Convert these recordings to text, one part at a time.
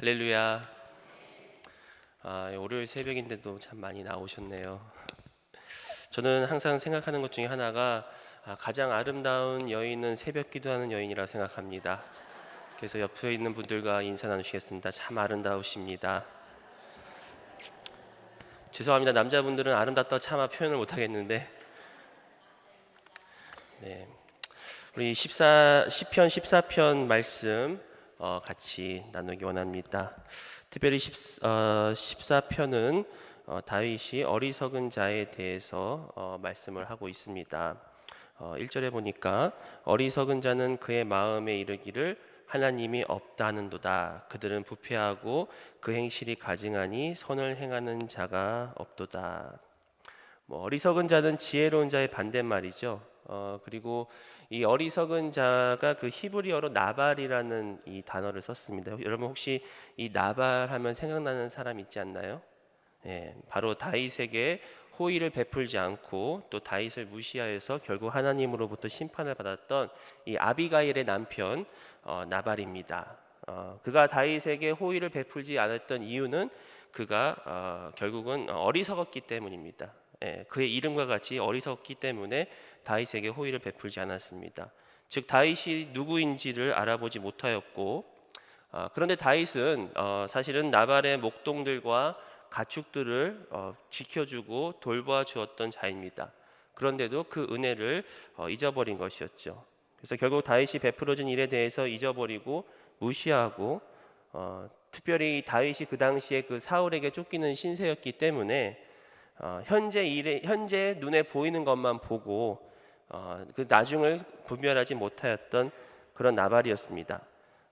할렐루야. 아, 월요일 새벽인데도 참 많이 나오셨네요. 저는 항상 생각하는 것 중에 하나가 아, 가장 아름다운 여인은 새벽 기도하는 여인이라 생각합니다. 그래서 옆에 있는 분들과 인사 나누시겠습니다. 참 아름다우십니다. 죄송합니다. 남자분들은 아름답다 차마 표현을 못 하겠는데. 네. 우리 14 10편 14편 말씀 어, 같이 나누기 원합니다. 특별히 10, 어, 14편은 어, 다윗이 어리석은 자에 대해서 어, 말씀을 하고 있습니다. 어, 1절에 보니까 어리석은 자는 그의 마음에 이르기를 하나님이 없다는도다. 그들은 부패하고 그 행실이 가증하니 선을 행하는 자가 없도다. 뭐 어리석은 자는 지혜로운 자의 반대말이죠. 어, 그리고 이 어리석은 자가 그 히브리어로 나발이라는 이 단어를 썼습니다. 여러분 혹시 이 나발 하면 생각나는 사람 있지 않나요? 예, 바로 다윗에게 호의를 베풀지 않고 또 다윗을 무시하여서 결국 하나님으로부터 심판을 받았던 이 아비가일의 남편 어, 나발입니다. 어, 그가 다윗에게 호의를 베풀지 않았던 이유는 그가 어, 결국은 어리석었기 때문입니다. 예, 그의 이름과 같이 어리석기 때문에 다윗에게 호의를 베풀지 않았습니다. 즉 다윗이 누구인지를 알아보지 못하였고 어, 그런데 다윗은 어, 사실은 나발의 목동들과 가축들을 어, 지켜주고 돌보아 주었던 자입니다. 그런데도 그 은혜를 어, 잊어버린 것이었죠. 그래서 결국 다윗이 베풀어준 일에 대해서 잊어버리고 무시하고 어, 특별히 다윗이 그 당시에 그 사울에게 쫓기는 신세였기 때문에 어, 현재 일에 현재 눈에 보이는 것만 보고 어, 그 나중을 분별하지 못하였던 그런 나발이었습니다.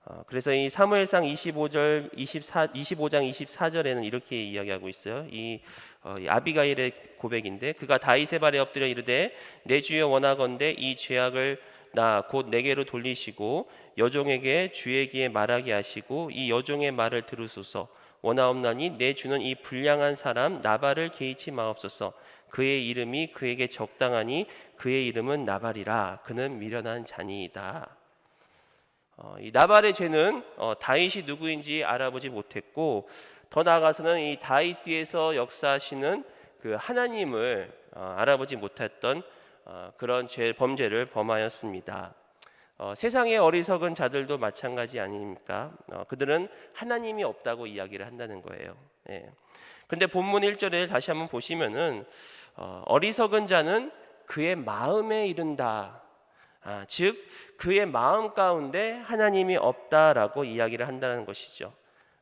어, 그래서 이 사무엘상 25절 24 25장 24절에는 이렇게 이야기하고 있어요. 이, 어, 이 아비가일의 고백인데 그가 다윗의 발에 엎드려 이르되 내 주여 원하건대 이 죄악을 나 곧 내게로 돌리시고 여종에게 주에게 말하게 하시고 이 여종의 말을 들으소서 원하옵나니 내 주는 이 불량한 사람 나발을 개의치 마옵소서 그의 이름이 그에게 적당하니 그의 이름은 나발이라 그는 미련한 자니이다. 어, 이 나발의 죄는 어, 다윗이 누구인지 알아보지 못했고 더 나아가서는 이 다윗 뒤에서 역사하시는 그 하나님을 어, 알아보지 못했던 어, 그런 죄 범죄를 범하였습니다. 어, 세상의 어리석은 자들도 마찬가지 아닙니까? 어, 그들은 하나님이 없다고 이야기를 한다는 거예요. 예. 근데 본문 1절을 다시 한번 보시면은 어, 어리석은 자는 그의 마음에 이른다. 아, 즉 그의 마음 가운데 하나님이 없다라고 이야기를 한다는 것이죠.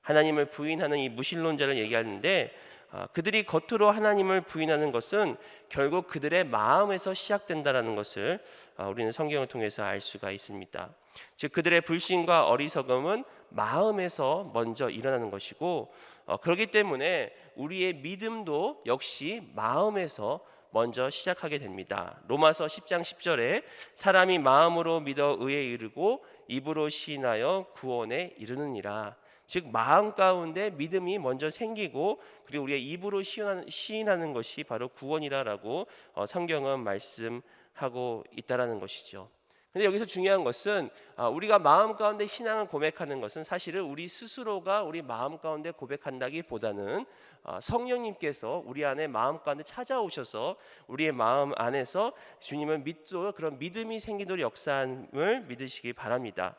하나님을 부인하는 이 무신론자를 얘기하는데 아, 그들이 겉으로 하나님을 부인하는 것은 결국 그들의 마음에서 시작된다라는 것을 아, 우리는 성경을 통해서 알 수가 있습니다. 즉 그들의 불신과 어리석음은 마음에서 먼저 일어나는 것이고 어, 그렇기 때문에 우리의 믿음도 역시 마음에서 먼저 시작하게 됩니다. 로마서 10장 10절에 사람이 마음으로 믿어 의에 이르고 입으로 시인하여 구원에 이르느니라. 즉 마음 가운데 믿음이 먼저 생기고 그리고 우리의 입으로 시인하는, 것이 바로 구원이라라고 어, 성경은 말씀하고 있다라는 것이죠. 근데 여기서 중요한 것은 아, 우리가 마음 가운데 신앙을 고백하는 것은 사실은 우리 스스로가 우리 마음 가운데 고백한다기보다는 아, 성령님께서 우리 안에 마음 가운데 찾아오셔서 우리의 마음 안에서 주님을 믿도 그런 믿음이 생기도록 역사함을 믿으시기 바랍니다.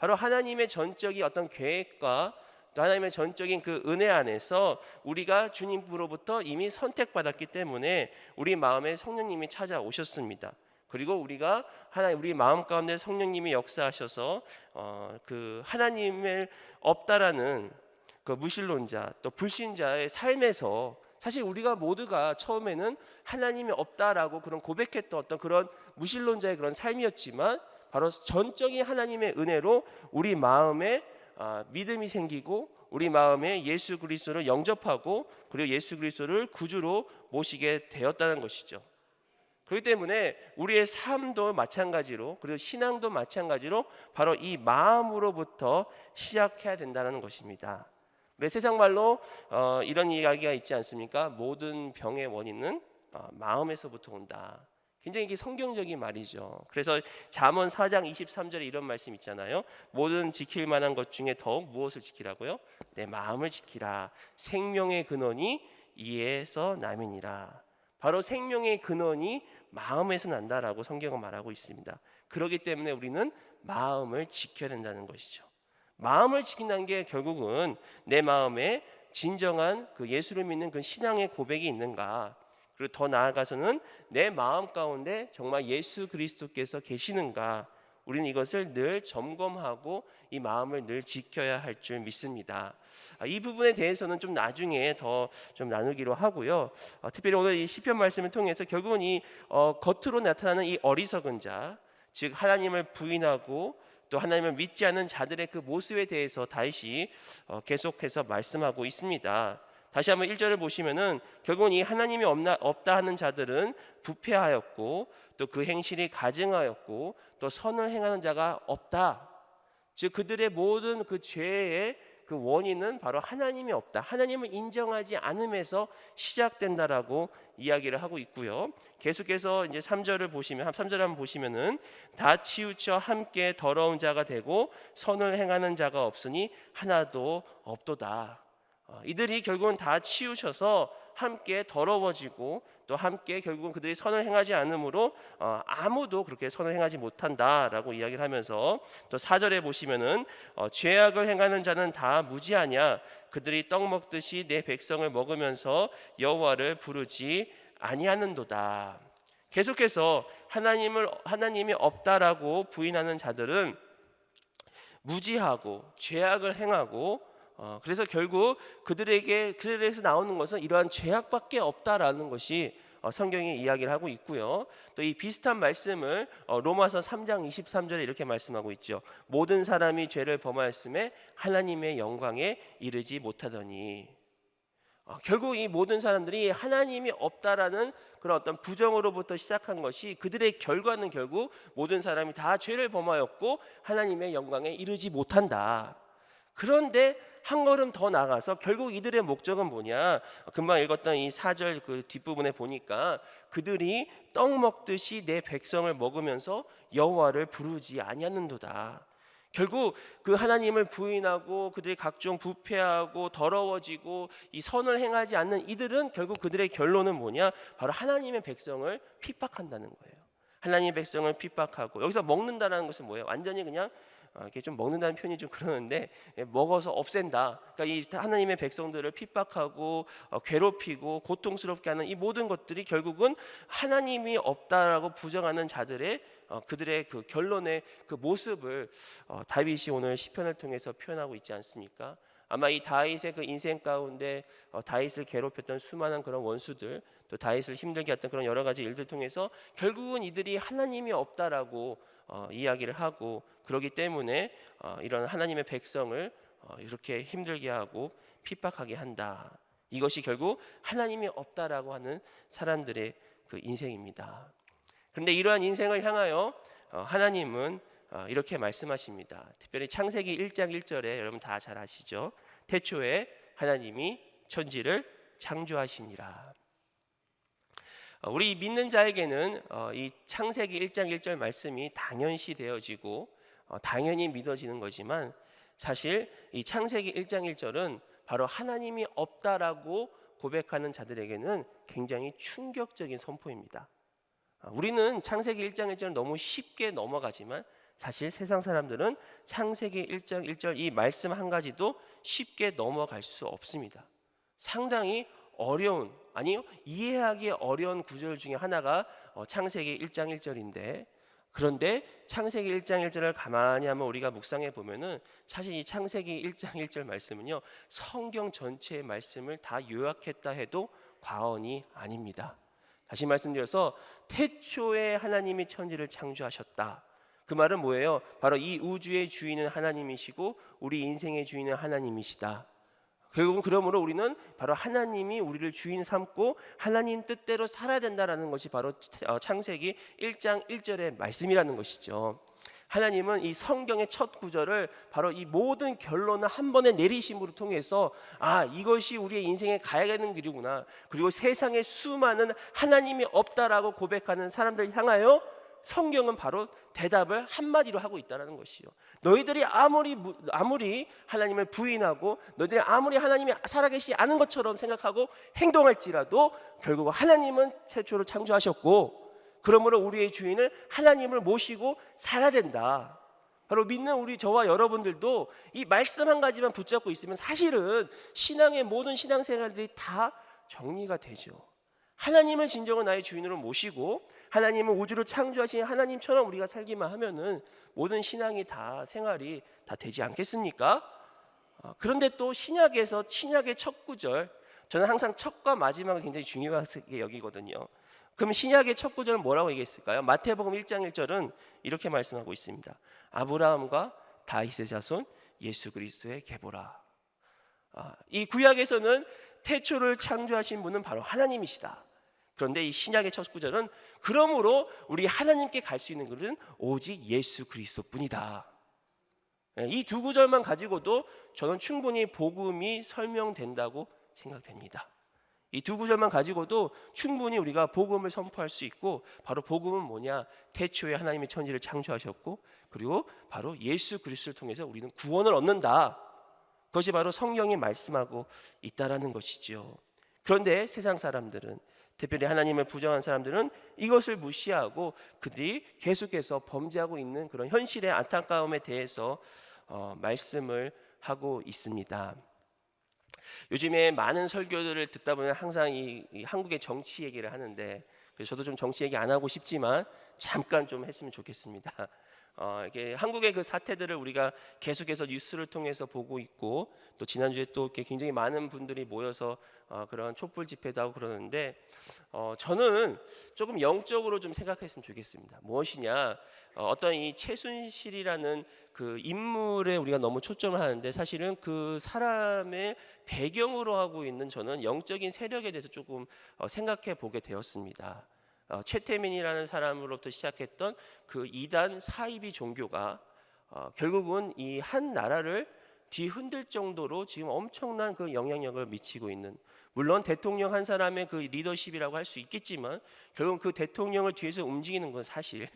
바로 하나님의 전적인 어떤 계획과 또 하나님의 전적인 그 은혜 안에서 우리가 주님으로부터 이미 선택받았기 때문에 우리 마음에 성령님이 찾아오셨습니다. 그리고 우리가 하나님 우리 마음 가운데 성령님이 역사하셔서 어, 그 하나님을 없다라는 그 무신론자 또 불신자의 삶에서 사실 우리가 모두가 처음에는 하나님이 없다라고 그런 고백했던 어떤 그런 무신론자의 그런 삶이었지만 바로 전적인 하나님의 은혜로 우리 마음에 아, 믿음이 생기고 우리 마음에 예수 그리스도를 영접하고 그리고 예수 그리스도를 구주로 모시게 되었다는 것이죠. 그렇기 때문에 우리의 삶도 마찬가지로 그리고 신앙도 마찬가지로 바로 이 마음으로부터 시작해야 된다는 것입니다. 세상 말로 어, 이런 이야기가 있지 않습니까? 모든 병의 원인은 어, 마음에서부터 온다. 굉장히 이게 성경적인 말이죠. 그래서 잠언 4장 23절에 이런 말씀 있잖아요. 모든 지킬 만한 것 중에 더욱 무엇을 지키라고요? 내 마음을 지키라. 생명의 근원이 이에서 남이니라. 바로 생명의 근원이 마음에서 난다라고 성경은 말하고 있습니다. 그렇기 때문에 우리는 마음을 지켜야 된다는 것이죠. 마음을 지킨다는 게 결국은 내 마음에 진정한 그 예수를 믿는 그 신앙의 고백이 있는가 그리고 더 나아가서는 내 마음 가운데 정말 예수 그리스도께서 계시는가 우리는 이것을 늘 점검하고 이 마음을 늘 지켜야 할 줄 믿습니다. 아, 이 부분에 대해서는 좀 나중에 더 좀 나누기로 하고요. 어, 특별히 오늘 이 시편 말씀을 통해서 결국은 이 어, 겉으로 나타나는 이 어리석은 자, 즉 하나님을 부인하고 또 하나님을 믿지 않는 자들의 그 모습에 대해서 다윗이 어, 계속해서 말씀하고 있습니다. 다시 한번 1절을 보시면은 결국은 이 하나님이 없나, 없다 하는 자들은 부패하였고 또 그 행실이 가증하였고 또 선을 행하는 자가 없다. 즉 그들의 모든 그 죄의 그 원인은 바로 하나님이 없다. 하나님을 인정하지 않음에서 시작된다라고 이야기를 하고 있고요. 계속해서 이제 3절을 보시면 3절 한번 보시면은 다 치우쳐 함께 더러운 자가 되고 선을 행하는 자가 없으니 하나도 없도다. 어, 이들이 결국은 다 치우셔서 함께 더러워지고 또 함께 결국은 그들이 선을 행하지 않으므로 어, 아무도 그렇게 선을 행하지 못한다라고 이야기를 하면서 또 사절에 보시면은 어, 죄악을 행하는 자는 다 무지하냐 그들이 떡 먹듯이 내 백성을 먹으면서 여호와를 부르지 아니하는도다. 계속해서 하나님을 하나님이 없다라고 부인하는 자들은 무지하고 죄악을 행하고 어, 그래서 결국 그들에게 그들에게서 나오는 것은 이러한 죄악밖에 없다라는 것이 어, 성경이 이야기를 하고 있고요. 또 이 비슷한 말씀을 어, 로마서 3장 23절에 이렇게 말씀하고 있죠. 모든 사람이 죄를 범하였음에 하나님의 영광에 이르지 못하더니 어, 결국 이 모든 사람들이 하나님이 없다라는 그런 어떤 부정으로부터 시작한 것이 그들의 결과는 결국 모든 사람이 다 죄를 범하였고 하나님의 영광에 이르지 못한다. 그런데 한 걸음 더 나가서 결국 이들의 목적은 뭐냐? 금방 읽었던 이 사절 그 뒷부분에 보니까 그들이 떡 먹듯이 내 백성을 먹으면서 여호와를 부르지 아니하는도다. 결국 그 하나님을 부인하고 그들이 각종 부패하고 더러워지고 이 선을 행하지 않는 이들은 결국 그들의 결론은 뭐냐? 바로 하나님의 백성을 핍박한다는 거예요. 하나님의 백성을 핍박하고 여기서 먹는다라는 것은 뭐예요? 완전히 그냥 어, 이렇게 좀 먹는다는 표현이 좀 그러는데 예, 먹어서 없앤다. 그러니까 이 하나님의 백성들을 핍박하고 어, 괴롭히고 고통스럽게 하는 이 모든 것들이 결국은 하나님이 없다라고 부정하는 자들의 어, 그들의 그 결론의 그 모습을 어, 다윗이 오늘 시편을 통해서 표현하고 있지 않습니까? 아마 이 다윗의 그 인생 가운데 어, 다윗을 괴롭혔던 수많은 그런 원수들, 또 다윗을 힘들게 했던 그런 여러 가지 일들 통해서 결국은 이들이 하나님이 없다라고 어, 이야기를 하고 그러기 때문에 어, 이런 하나님의 백성을 어, 이렇게 힘들게 하고 핍박하게 한다. 이것이 결국 하나님이 없다라고 하는 사람들의 그 인생입니다. 그런데 이러한 인생을 향하여 어, 하나님은 어, 이렇게 말씀하십니다. 특별히 창세기 1장 1절에 여러분 다 잘 아시죠? 태초에 하나님이 천지를 창조하시니라. 어, 우리 믿는 자에게는 어, 이 창세기 1장 1절 말씀이 당연시 되어지고 어, 당연히 믿어지는 거지만 사실 이 창세기 1장 1절은 바로 하나님이 없다라고 고백하는 자들에게는 굉장히 충격적인 선포입니다. 아, 우리는 창세기 1장 1절 너무 쉽게 넘어가지만 사실 세상 사람들은 창세기 1장 1절 이 말씀 한 가지도 쉽게 넘어갈 수 없습니다. 상당히 어려운 아니요 이해하기 어려운 구절 중에 하나가 어, 창세기 1장 1절인데 그런데 창세기 1장 1절을 가만히 한번 우리가 묵상해 보면은 사실 이 창세기 1장 1절 말씀은요 성경 전체의 말씀을 다 요약했다 해도 과언이 아닙니다. 다시 말씀드려서 태초에 하나님이 천지를 창조하셨다. 그 말은 뭐예요? 바로 이 우주의 주인은 하나님이시고 우리 인생의 주인은 하나님이시다. 결국은 그러므로 우리는 바로 하나님이 우리를 주인 삼고 하나님 뜻대로 살아야 된다라는 것이 바로 어, 창세기 1장 1절의 말씀이라는 것이죠. 하나님은 이 성경의 첫 구절을 바로 이 모든 결론을 한 번에 내리심으로 통해서 아 이것이 우리의 인생에 가야 되는 길이구나 그리고 세상에 수많은 하나님이 없다라고 고백하는 사람들 향하여 성경은 바로 대답을 한마디로 하고 있다라는 것이요. 너희들이 아무리 무- 아무리 하나님을 부인하고 너희들이 아무리 하나님이 살아계시지 않은 것처럼 생각하고 행동할지라도 결국 하나님은 최초로 창조하셨고 그러므로 우리의 주인을 하나님을 모시고 살아야 된다. 바로 믿는 우리 저와 여러분들도 이 말씀 한 가지만 붙잡고 있으면 사실은 신앙의 모든 신앙생활들이 다 정리가 되죠. 하나님을 진정한 나의 주인으로 모시고 하나님은 우주를 창조하신 하나님처럼 우리가 살기만 하면은 모든 신앙이 다 생활이 다 되지 않겠습니까? 어, 그런데 또 신약에서 신약의 첫 구절 저는 항상 첫과 마지막을 굉장히 중요하게 여기거든요. 그럼 신약의 첫 구절은 뭐라고 얘기했을까요? 마태복음 1장 1절은 이렇게 말씀하고 있습니다. 아브라함과 다윗의 자손 예수 그리스도의 계보라. 아, 이 구약에서는 태초를 창조하신 분은 바로 하나님이시다. 그런데 이 신약의 첫 구절은 그러므로 우리 하나님께 갈 수 있는 길은 오직 예수 그리스도뿐이다. 예, 이두 구절만 가지고도 저는 충분히 복음이 설명된다고 생각됩니다. 이 두 구절만 가지고도 충분히 우리가 복음을 선포할 수 있고 바로 복음은 뭐냐? 태초에 하나님이 천지를 창조하셨고 그리고 바로 예수 그리스도를 통해서 우리는 구원을 얻는다. 그것이 바로 성경이 말씀하고 있다라는 것이죠. 그런데 세상 사람들은 특별히 하나님을 부정한 사람들은 이것을 무시하고 그들이 계속해서 범죄하고 있는 그런 현실의 안타까움에 대해서 어, 말씀을 하고 있습니다. 요즘에 많은 설교들을 듣다 보면 항상 이, 이 한국의 정치 얘기를 하는데 저도 좀 정치 얘기 안 하고 싶지만 잠깐 좀 했으면 좋겠습니다. 어, 이게 한국의 그 사태들을 우리가 계속해서 뉴스를 통해서 보고 있고 또 지난주에 또 이렇게 굉장히 많은 분들이 모여서 어, 그런 촛불 집회도 하고 그러는데 어, 저는 조금 영적으로 좀 생각했으면 좋겠습니다. 무엇이냐? 어, 어떤 이 최순실이라는 그 인물에 우리가 너무 초점을 하는데 사실은 그 사람의 배경으로 하고 있는 저는 영적인 세력에 대해서 조금 어, 생각해 보게 되었습니다. 어, 최태민이라는 사람으로부터 시작했던 그 이단 사이비 종교가 어, 결국은 이 한 나라를 뒤흔들 정도로 지금 엄청난 그 영향력을 미치고 있는 물론 대통령 한 사람의 그 리더십이라고 할 수 있겠지만 결국 그 대통령을 뒤에서 움직이는 건 사실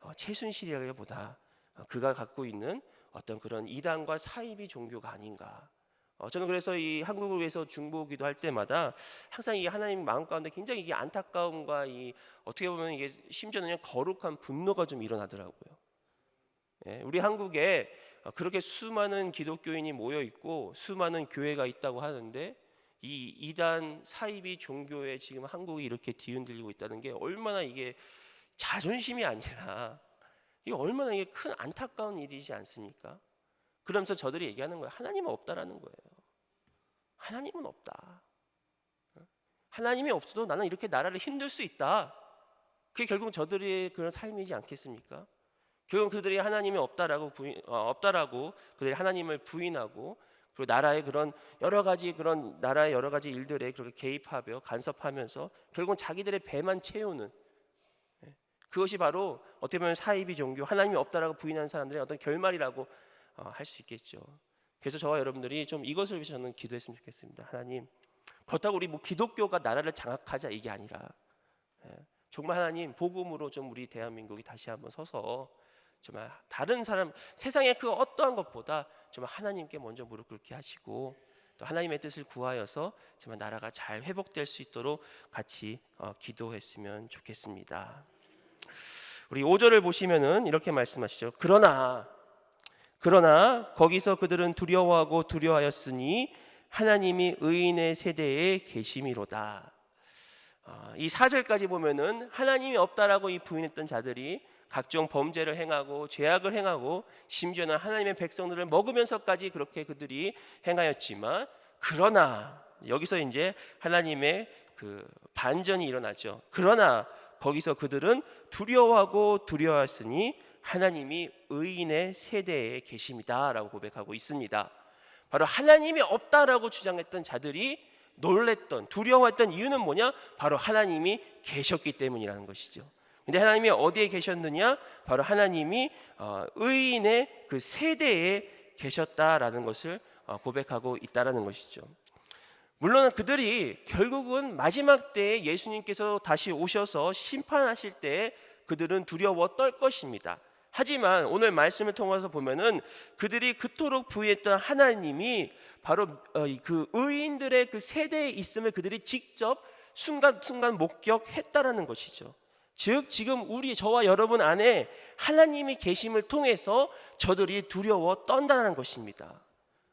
어, 최순실이라기보다 어, 그가 갖고 있는 어떤 그런 이단과 사이비 종교가 아닌가. 어, 저는 그래서 이 한국을 위해서 중보기도 할 때마다 항상 이 하나님 마음 가운데 굉장히 이게 안타까움과 이 어떻게 보면 이게 심지어는 거룩한 분노가 좀 일어나더라고요. 예, 우리 한국에 어, 그렇게 수많은 기독교인이 모여 있고 수많은 교회가 있다고 하는데 이 이단 사이비 종교에 지금 한국이 이렇게 뒤흔들리고 있다는 게 얼마나 이게 자존심이 아니라 이게 얼마나 이게 큰 안타까운 일이지 않습니까? 그러면서 저들이 얘기하는 거예요. 하나님은 없다라는 거예요. 하나님은 없다. 하나님이 없어도 나는 이렇게 나라를 힘들 수 있다. 그게 결국 저들의 그런 삶이지 않겠습니까? 결국 그들이 하나님이 없다라고 부인, 어, 없다라고 그들이 하나님을 부인하고 그리고 나라의 그런 여러 가지 그런 나라의 여러 가지 일들에 그렇게 개입하며 간섭하면서 결국은 자기들의 배만 채우는 예, 그것이 바로 어떻게 보면 사이비 종교 하나님이 없다라고 부인한 사람들의 어떤 결말이라고 어, 할 수 있겠죠. 그래서 저와 여러분들이 좀 이것을 위해서 저는 기도했으면 좋겠습니다. 하나님 그렇다고 우리 뭐 기독교가 나라를 장악하자 이게 아니라 예, 정말 하나님 복음으로 좀 우리 대한민국이 다시 한번 서서 정말 다른 사람 세상의 그 어떠한 것보다 정말 하나님께 먼저 무릎 꿇게 하시고 또 하나님의 뜻을 구하여서 정말 나라가 잘 회복될 수 있도록 같이 어, 기도했으면 좋겠습니다. 우리 5절을 보시면은 이렇게 말씀하시죠. 그러나 그러나 거기서 그들은 두려워하고 두려워하였으니 하나님이 의인의 세대에 계심이로다. 아, 이 4절까지 보면은 하나님이 없다라고 이 부인했던 자들이 각종 범죄를 행하고 죄악을 행하고 심지어는 하나님의 백성들을 먹으면서까지 그렇게 그들이 행하였지만 그러나 여기서 이제 하나님의 그 반전이 일어나죠. 그러나 거기서 그들은 두려워하고 두려워했으니 하나님이 의인의 세대에 계심이다라고 고백하고 있습니다. 바로 하나님이 없다라고 주장했던 자들이 놀랬던 두려워했던 이유는 뭐냐? 바로 하나님이 계셨기 때문이라는 것이죠. 근데 하나님이 어디에 계셨느냐? 바로 하나님이 어, 의인의 그 세대에 계셨다라는 것을 어, 고백하고 있다라는 것이죠. 물론 그들이 결국은 마지막 때에 예수님께서 다시 오셔서 심판하실 때 그들은 두려워 떨 것입니다. 하지만 오늘 말씀을 통해서 보면은 그들이 그토록 부의했던 하나님이 바로 어, 이그 의인들의 그 세대에 있음을 그들이 직접 순간순간 목격했다라는 것이죠. 즉 지금 우리 저와 여러분 안에 하나님이 계심을 통해서 저들이 두려워 떤다는 것입니다.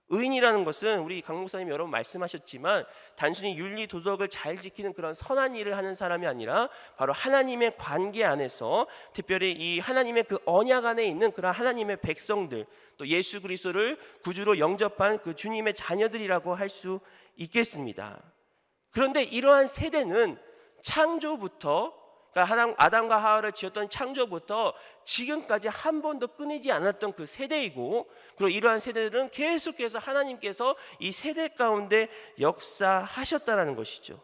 의인이라는 것은 우리 강 목사님 여러 분 말씀하셨지만 단순히 윤리 도덕을 잘 지키는 그런 선한 일을 하는 사람이 아니라 바로 하나님의 관계 안에서 특별히 이 하나님의 그 언약 안에 있는 그런 하나님의 백성들 또 예수 그리스도를 구주로 영접한 그 주님의 자녀들이라고 할 수 있겠습니다. 그런데 이러한 세대는 창조부터 그러니까 아담과 하와를 지었던 창조부터 지금까지 한 번도 끊이지 않았던 그 세대이고 그리고 이러한 세대들은 계속해서 하나님께서 이 세대 가운데 역사하셨다라는 것이죠.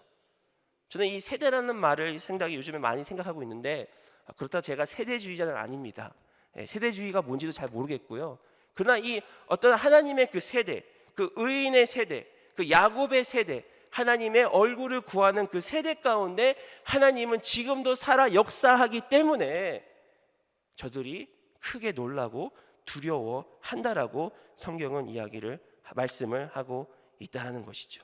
저는 이 세대라는 말을 생각이 요즘에 많이 생각하고 있는데 아, 그렇다고 제가 세대주의자는 아닙니다. 예, 세대주의가 뭔지도 잘 모르겠고요. 그러나 이 어떤 하나님의 그 세대, 그 의인의 세대, 그 야곱의 세대, 하나님의 얼굴을 구하는 그 세대 가운데 하나님은 지금도 살아 역사하기 때문에 저들이 크게 놀라고 두려워한다라고 성경은 이야기를 말씀을 하고 있다라는 것이죠.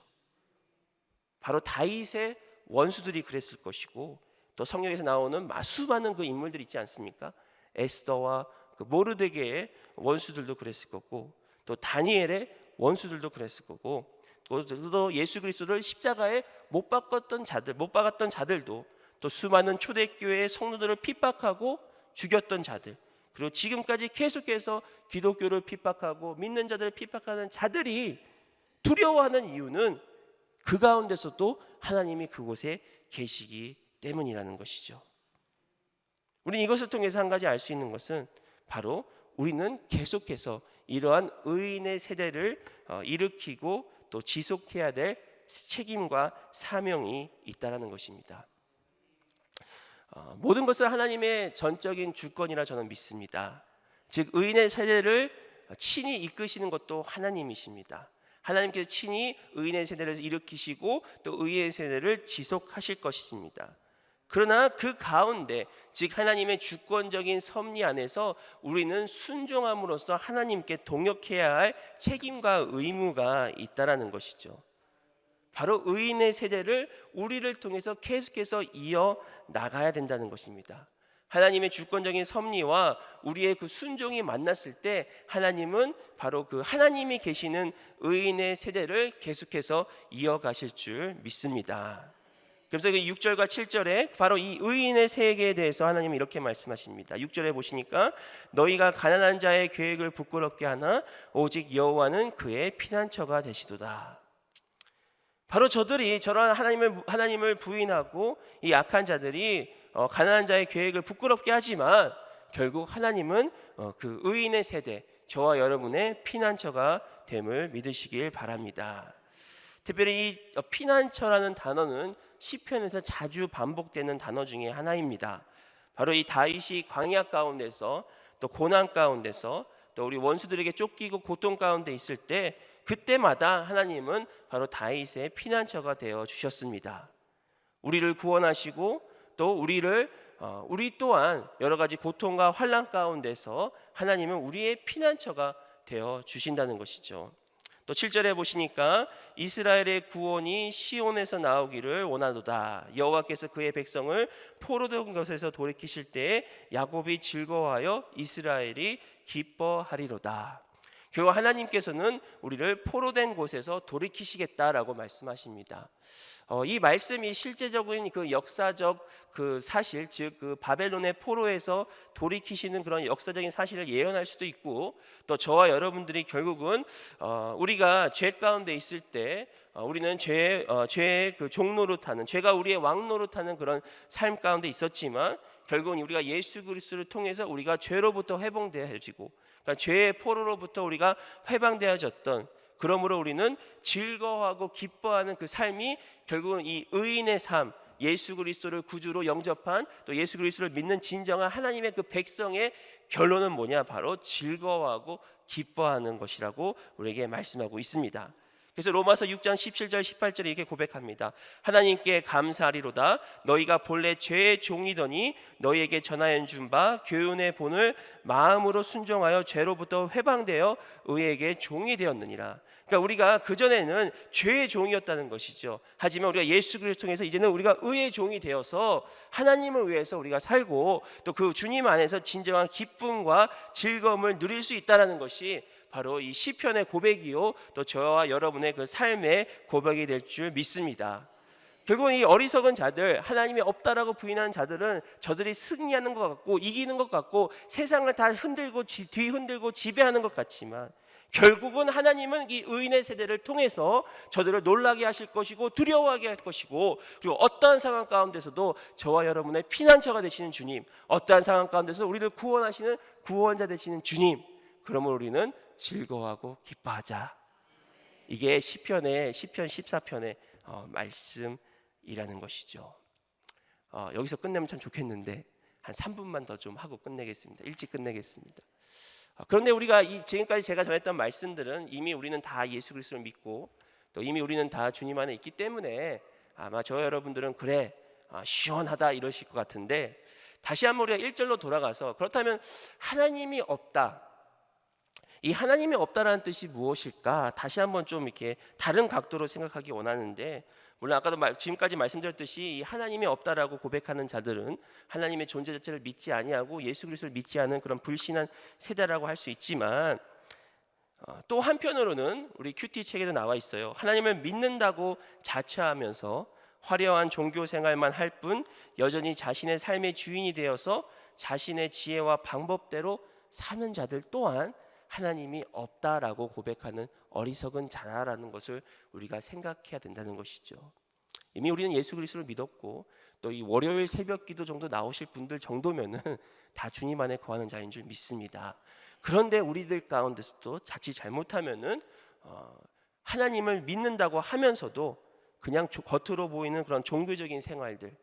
바로 다윗의 원수들이 그랬을 것이고 또 성경에서 나오는 수많은 그 인물들 있지 않습니까? 에스더와 그 모르드게의 원수들도 그랬을 거고 또 다니엘의 원수들도 그랬을 거고 또- 또 예수 그리스도를 십자가에 못 박았던 자들, 못 박았던 자들도 또 수많은 초대교회의 성도들을 핍박하고 죽였던 자들 그리고 지금까지 계속해서 기독교를 핍박하고 믿는 자들을 핍박하는 자들이 두려워하는 이유는 그 가운데서도 하나님이 그곳에 계시기 때문이라는 것이죠. 우리는 이것을 통해서 한 가지 알 수 있는 것은 바로 우리는 계속해서 이러한 의인의 세대를 어, 일으키고 또 지속해야 될 책임과 사명이 있다라는 것입니다. 어, 모든 것을 하나님의 전적인 주권이라 저는 믿습니다. 즉 의인의 세대를 친히 이끄시는 것도 하나님이십니다. 하나님께서 친히 의인의 세대를 일으키시고 또 의인의 세대를 지속하실 것이십니다. 그러나 그 가운데 즉 하나님의 주권적인 섭리 안에서 우리는 순종함으로써 하나님께 동역해야 할 책임과 의무가 있다라는 것이죠. 바로 의인의 세대를 우리를 통해서 계속해서 이어 나가야 된다는 것입니다. 하나님의 주권적인 섭리와 우리의 그 순종이 만났을 때 하나님은 바로 그 하나님이 계시는 의인의 세대를 계속해서 이어가실 줄 믿습니다. 그래서 그 6절과 7절에 바로 이 의인의 세계에 대해서 하나님이 이렇게 말씀하십니다. 6절에 보시니까 너희가 가난한 자의 계획을 부끄럽게 하나 오직 여호와는 그의 피난처가 되시도다. 바로 저들이 저런 하나님을 하나님을 부인하고 이 약한 자들이 어, 가난한 자의 계획을 부끄럽게 하지만 결국 하나님은 어, 그 의인의 세대 저와 여러분의 피난처가 됨을 믿으시길 바랍니다. 특별히 이 어, 피난처라는 단어는 시편에서 자주 반복되는 단어 중에 하나입니다. 바로 이 다윗이 광야 가운데서 또 고난 가운데서 또 우리 원수들에게 쫓기고 고통 가운데 있을 때 그때마다 하나님은 바로 다윗의 피난처가 되어 주셨습니다. 우리를 구원하시고 또 우리를 어, 우리 또한 여러 가지 고통과 환란 가운데서 하나님은 우리의 피난처가 되어 주신다는 것이죠. 또 7절에 보시니까 이스라엘의 구원이 시온에서 나오기를 원하노다. 여호와께서 그의 백성을 포로된 것에서 돌이키실 때에 야곱이 즐거워하여 이스라엘이 기뻐하리로다. 결국 하나님께서는 우리를 포로된 곳에서 돌이키시겠다라고 말씀하십니다. 어, 이 말씀이 실제적인 그 역사적 그 사실, 즉 그 바벨론의 포로에서 돌이키시는 그런 역사적인 사실을 예언할 수도 있고, 또 저와 여러분들이 결국은 어, 우리가 죄 가운데 있을 때 어, 우리는 죄, 어, 죄의 그 종로로 타는 죄가 우리의 왕로로 타는 그런 삶 가운데 있었지만 결국은 우리가 예수 그리스도를 통해서 우리가 죄로부터 회복되어지고 그러니까 죄의 포로로부터 우리가 해방되어졌던 그러므로 우리는 즐거워하고 기뻐하는 그 삶이 결국은 이 의인의 삶, 예수 그리스도를 구주로 영접한 또 예수 그리스도를 믿는 진정한 하나님의 그 백성의 결론은 뭐냐? 바로 즐거워하고 기뻐하는 것이라고 우리에게 말씀하고 있습니다. 그래서 로마서 6장 17절 18절에 이렇게 고백합니다. 하나님께 감사하리로다 너희가 본래 죄의 종이더니 너희에게 전하여 준바 교훈의 본을 마음으로 순종하여 죄로부터 회방되어 의에게 종이 되었느니라. 그러니까 우리가 그 전에는 죄의 종이었다는 것이죠. 하지만 우리가 예수 그리스도를 통해서 이제는 우리가 의의 종이 되어서 하나님을 위해서 우리가 살고 또 그 주님 안에서 진정한 기쁨과 즐거움을 누릴 수 있다라는 것이 바로 이 시편의 고백이요 또 저와 여러분의 그 삶의 고백이 될 줄 믿습니다. 결국 이 어리석은 자들 하나님이 없다라고 부인하는 자들은 저들이 승리하는 것 같고 이기는 것 같고 세상을 다 흔들고 지- 뒤 흔들고 지배하는 것 같지만 결국은 하나님은 이 의인의 세대를 통해서 저들을 놀라게 하실 것이고 두려워하게 할 것이고 그리고 어떠한 상황 가운데서도 저와 여러분의 피난처가 되시는 주님 어떠한 상황 가운데서 우리를 구원하시는 구원자 되시는 주님 그러면 우리는 즐거워하고 기뻐하자 이게 시편의 시편 14편의 어, 말씀이라는 것이죠. 어, 여기서 끝내면 참 좋겠는데 한 3분만 더 좀 하고 끝내겠습니다. 일찍 끝내겠습니다. 어, 그런데 우리가 이 지금까지 제가 전했던 말씀들은 이미 우리는 다 예수 그리스도를 믿고 또 이미 우리는 다 주님 안에 있기 때문에 아마 저 여러분들은 그래 아, 시원하다 이러실 것 같은데 다시 한번 우리가 1절로 돌아가서 그렇다면 하나님이 없다. 이 하나님이 없다라는 뜻이 무엇일까? 다시 한번 좀 이렇게 다른 각도로 생각하기 원하는데 물론 아까도 말, 지금까지 말씀드렸듯이 이 하나님이 없다라고 고백하는 자들은 하나님의 존재 자체를 믿지 아니하고 예수 그리스도를 믿지 않은 그런 불신한 세대라고 할 수 있지만 어, 또 한편으로는 우리 큐티 책에도 나와 있어요. 하나님을 믿는다고 자처하면서 화려한 종교 생활만 할 뿐 여전히 자신의 삶의 주인이 되어서 자신의 지혜와 방법대로 사는 자들 또한 하나님이 없다라고 고백하는 어리석은 자라라는 것을 우리가 생각해야 된다는 것이죠. 이미 우리는 예수 그리스도를 믿었고 또 이 월요일 새벽 기도 정도 나오실 분들 정도면은 다 주님 안에 거하는 자인 줄 믿습니다. 그런데 우리들 가운데서도 자칫 잘못하면은 어, 하나님을 믿는다고 하면서도 그냥 조- 겉으로 보이는 그런 종교적인 생활들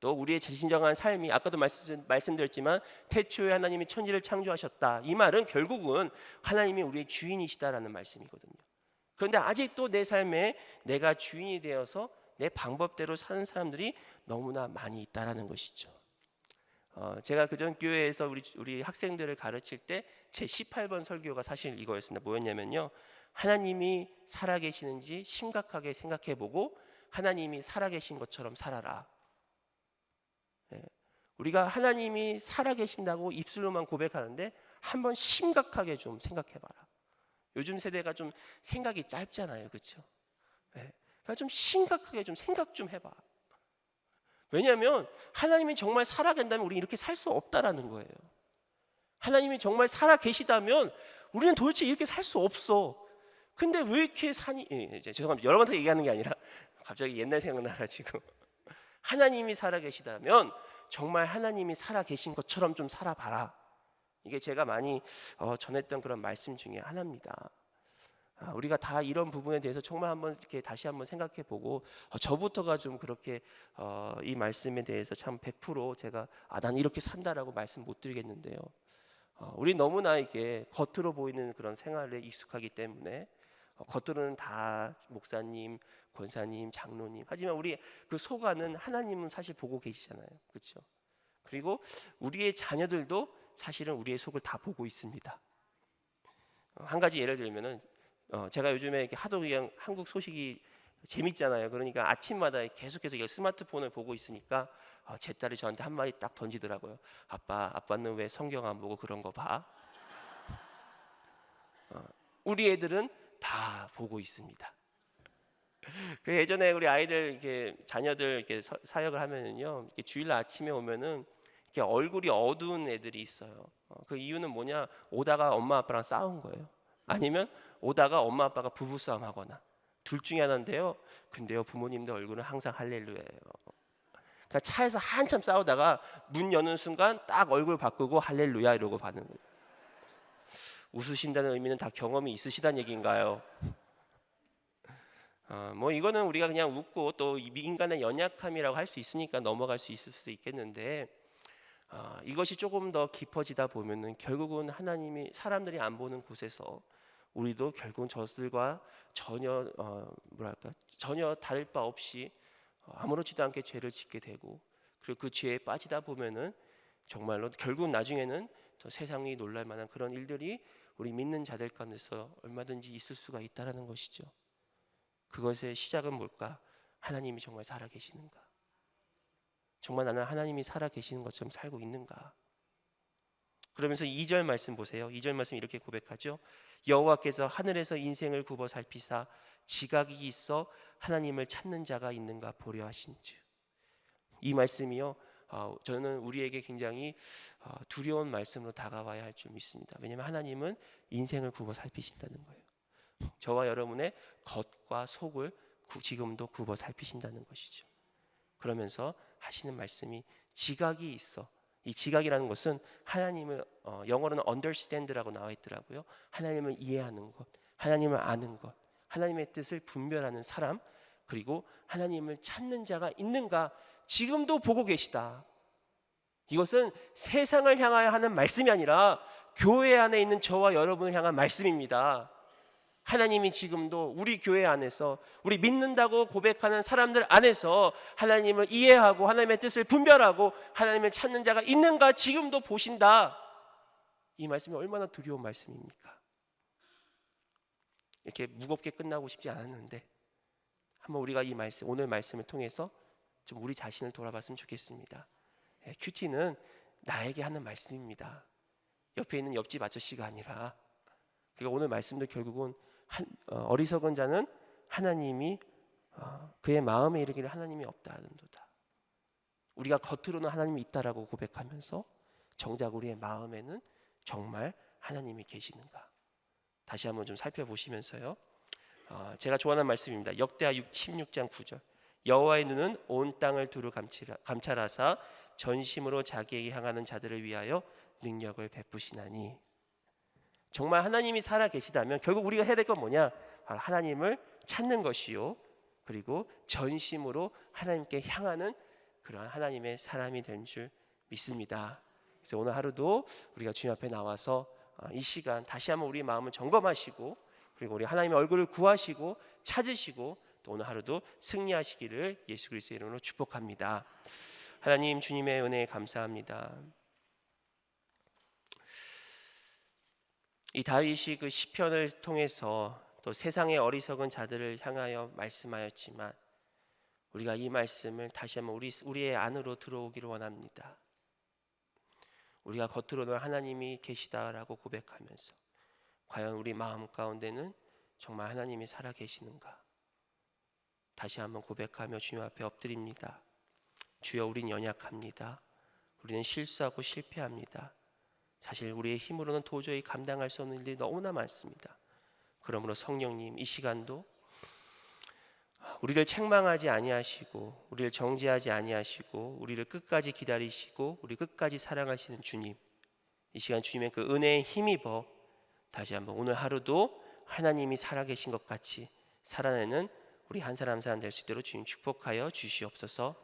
또 우리의 진정한 삶이 아까도 말씀, 말씀드렸지만 태초에 하나님이 천지를 창조하셨다 이 말은 결국은 하나님이 우리의 주인이시다라는 말씀이거든요. 그런데 아직도 내 삶에 내가 주인이 되어서 내 방법대로 사는 사람들이 너무나 많이 있다라는 것이죠. 어, 제가 그전 교회에서 우리 우리 학생들을 가르칠 때 제 18번 설교가 사실 이거였습니다. 뭐였냐면요. 하나님이 살아계시는지 심각하게 생각해보고 하나님이 살아계신 것처럼 살아라. 예. 우리가 하나님이 살아계신다고 입술로만 고백하는데 한번 심각하게 좀 생각해봐라. 요즘 세대가 좀 생각이 짧잖아요, 그렇죠? 그러니까 좀 심각하게 좀 생각 좀 해봐. 왜냐하면 하나님이 정말 살아간다면 우리 이렇게 살 수 없다라는 거예요. 하나님이 정말 살아 계시다면 우리는 도대체 이렇게 살 수 없어. 근데 왜 이렇게 사니? 예, 죄송합니다. 여러분한테 얘기하는 게 아니라 갑자기 옛날 생각나가지고 하나님이 살아 계시다면 정말 하나님이 살아 계신 것처럼 좀 살아봐라. 이게 제가 많이 어, 전했던 그런 말씀 중에 하나입니다. 아, 우리가 다 이런 부분에 대해서 정말 한번 이렇게 다시 한번 생각해 보고 어, 저부터가 좀 그렇게 어, 이 말씀에 대해서 참 100% 제가 아, 난 이렇게 산다라고 말씀 못 드리겠는데요. 어, 우리 너무나 이게 겉으로 보이는 그런 생활에 익숙하기 때문에 어, 겉으로는 다 목사님, 권사님, 장로님 하지만 우리 그 속안은 하나님은 사실 보고 계시잖아요. 그렇죠? 그리고 우리의 자녀들도 사실은 우리의 속을 다 보고 있습니다. 어, 한 가지 예를 들면은 어, 제가 요즘에 이렇게 하도 그냥 한국 소식이 재밌잖아요. 그러니까 아침마다 계속해서 스마트폰을 보고 있으니까 어, 제 딸이 저한테 한 마디 딱 던지더라고요. 아빠, 아빠는 왜 성경 안 보고 그런 거 봐? 어, 우리 애들은 다 보고 있습니다. 그 예전에 우리 아이들 이렇게 자녀들 이렇게 서- 사역을 하면은요, 이렇게 주일 아침에 오면은 이렇게 얼굴이 어두운 애들이 있어요. 어, 그 이유는 뭐냐? 오다가 엄마 아빠랑 싸운 거예요. 아니면 오다가 엄마 아빠가 부부 싸움 하거나 둘 중에 하나인데요. 근데요 부모님들 얼굴은 항상 할렐루야예요. 그러니까 차에서 한참 싸우다가 문 여는 순간 딱 얼굴 바꾸고 할렐루야 이러고 받는. 웃으신다는 의미는 다 경험이 있으시다는 얘기인가요? 어, 뭐 이거는 우리가 그냥 웃고 또이 인간의 연약함이라고 할 수 있으니까 넘어갈 수 있을 수도 있겠는데 어, 이것이 조금 더 깊어지다 보면은 결국은 하나님이 사람들이 안 보는 곳에서 우리도 결국은 저들과 전혀 어, 뭐랄까 전혀 다를 바 없이 어, 아무렇지도 않게 죄를 짓게 되고 그리고 그 죄에 빠지다 보면은 정말로 결국 나중에는 더 세상이 놀랄 만한 그런 일들이 우리 믿는 자들 가운데서 얼마든지 있을 수가 있다라는 것이죠. 그것의 시작은 뭘까? 하나님이 정말 살아 계시는가? 정말 나는 하나님이 살아 계시는 것처럼 살고 있는가? 그러면서 2절 말씀 보세요. 2절 말씀 이렇게 고백하죠. 여호와께서 하늘에서 인생을 굽어 살피사 지각이 있어 하나님을 찾는 자가 있는가 보려 하신즉. 이 말씀이요. 어, 저는 우리에게 굉장히 어, 두려운 말씀으로 다가와야 할 줄 믿습니다. 왜냐하면 하나님은 인생을 굽어 살피신다는 거예요. 저와 여러분의 겉 과 속을 구- 지금도 굽어 살피신다는 것이죠. 그러면서 하시는 말씀이 지각이 있어. 이 지각이라는 것은 하나님을 어, 영어로는 understand라고 나와 있더라고요. 하나님을 이해하는 것, 하나님을 아는 것, 하나님의 뜻을 분별하는 사람, 그리고 하나님을 찾는 자가 있는가 지금도 보고 계시다. 이것은 세상을 향하여 하는 말씀이 아니라 교회 안에 있는 저와 여러분을 향한 말씀입니다. 하나님이 지금도 우리 교회 안에서 우리 믿는다고 고백하는 사람들 안에서 하나님을 이해하고 하나님의 뜻을 분별하고 하나님을 찾는 자가 있는가 지금도 보신다. 이 말씀이 얼마나 두려운 말씀입니까? 이렇게 무겁게 끝나고 싶지 않았는데 한번 우리가 이 말씀 오늘 말씀을 통해서 좀 우리 자신을 돌아봤으면 좋겠습니다. 예, 큐티는 나에게 하는 말씀입니다. 옆에 있는 옆집 아저씨가 아니라 그러니까 오늘 말씀도 결국은 한, 어, 리석은 자는 하나님이 어, 그의 마음에 이르기를 하나님이 없다는도다. 우리가 겉으로는 하나님이 있다라고 고백하면서 정작 우리의 마음에는 정말 하나님이 계시는가? 다시 한번 좀 살펴보시면서요. 어, 제가 좋아하는 말씀입니다. 역대하 6, 16장 9절. 여호와의 눈은 온 땅을 두루 감치라, 감찰하사 전심으로 자기에게 향하는 자들을 위하여 능력을 베푸시나니 정말 하나님이 살아 계시다면 결국 우리가 해야 될 건 뭐냐? 바로 하나님을 찾는 것이요. 그리고 전심으로 하나님께 향하는 그러한 하나님의 사람이 된 줄 믿습니다. 그래서 오늘 하루도 우리가 주님 앞에 나와서 어, 이 시간 다시 한번 우리 마음을 점검하시고 그리고 우리 하나님의 얼굴을 구하시고 찾으시고 또 오늘 하루도 승리하시기를 예수 그리스도의 이름으로 축복합니다. 하나님 주님의 은혜에 감사합니다. 이 다윗이 그 시편을 통해서 또 세상의 어리석은 자들을 향하여 말씀하였지만 우리가 이 말씀을 다시 한번 우리 우리의 안으로 들어오기를 원합니다. 우리가 겉으로는 하나님이 계시다라고 고백하면서 과연 우리 마음 가운데는 정말 하나님이 살아 계시는가? 다시 한번 고백하며 주님 앞에 엎드립니다. 주여 우린 연약합니다. 우리는 실수하고 실패합니다. 사실 우리의 힘으로는 도저히 감당할 수 없는 일이 너무나 많습니다. 그러므로 성령님 이 시간도 우리를 책망하지 아니하시고 우리를 정죄하지 아니하시고 우리를 끝까지 기다리시고 우리 끝까지 사랑하시는 주님 이 시간 주님의 그 은혜에 힘입어 다시 한번 오늘 하루도 하나님이 살아계신 것 같이 살아내는 우리 한 사람 한 사람 될 수 있도록 주님 축복하여 주시옵소서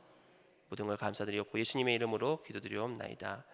모든 걸 감사드리옵고 예수님의 이름으로 기도드리옵나이다